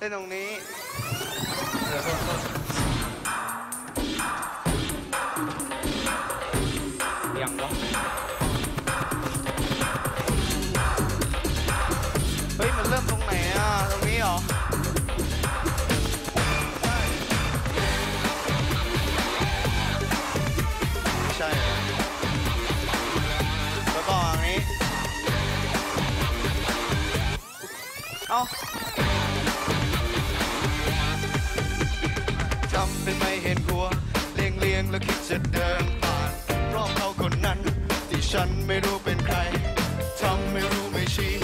เล่นตรงนี้เดี๋ยวโทษโทษยังวะเฮ้ย มันเริ่มตรงไหนอะ ตรงนี้เหรอใช่เหรอแล้วก็อย่างนี้ เอ้า ฉันไม่รู้เป็นใครทำไม่รู้ไม่ชี้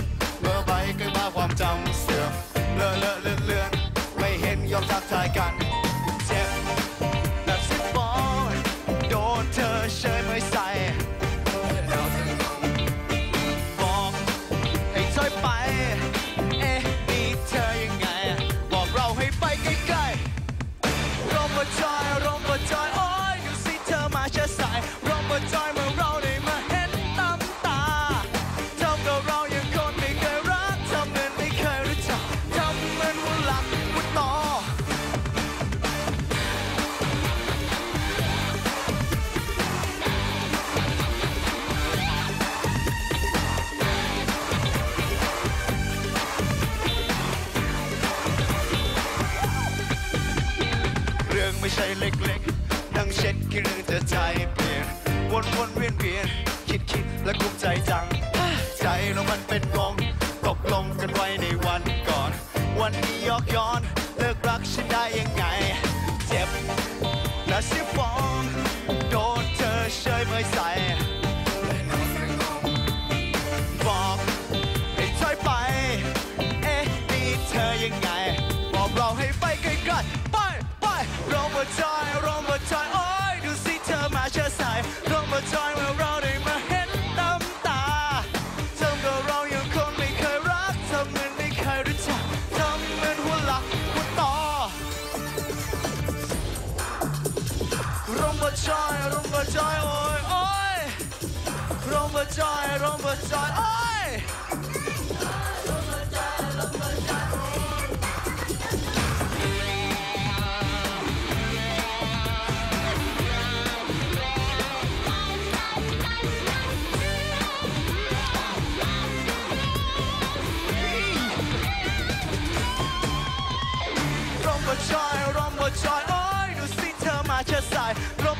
เมื่อใบก็มาความจำเสื่อมเลอะเลอะเลือนเลือนไม่เห็นยอมทักทายกัน รื่องไม่ใช่เล็กๆ นั่งเช็ดแค่เรื่องจะใจเปลี่ยน วนวนๆเวียนเวียนๆคิดคิดและกุ้มใจจัง ใจเรามันเป็นกองตกลงกันไว้ในวันก่อน วันนี้ยอกย้อน เลิกรักฉันได้ยังไง เจ็บและเสียฟองโดนเธอเชยเมยใส่บอกให้ถอยไป เอ๊ะนี่เธอยังไง ร่มมาจอยร่มมาจอยโอ้ยโอ้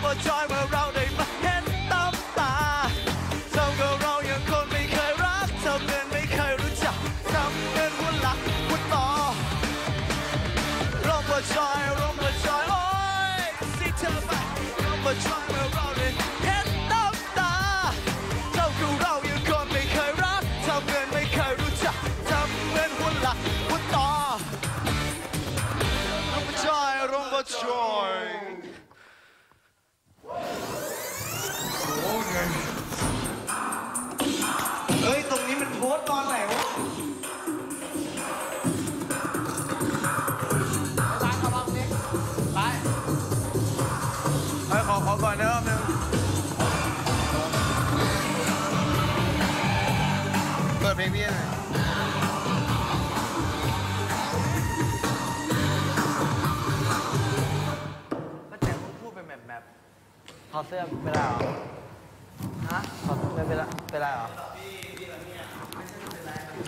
ว่าจอยเมื่อเราได้มาเห็นน้ำตาเท่ากับเรายังคนไม่เคยรักทำเงิน ขอขอก่อนนะรอบนึงเปิดเพลงพี่หน่อยป้าแจ๋วมึงพูดเป็นแบบแบบถอดเสื้อไม่ได้เหรอฮะถอดไม่เป็นไรเป็นไรเหรอ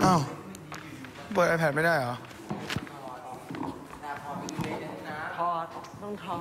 อ้าวเปิด iPad ไม่ได้เหรอ ถอดต้องถอด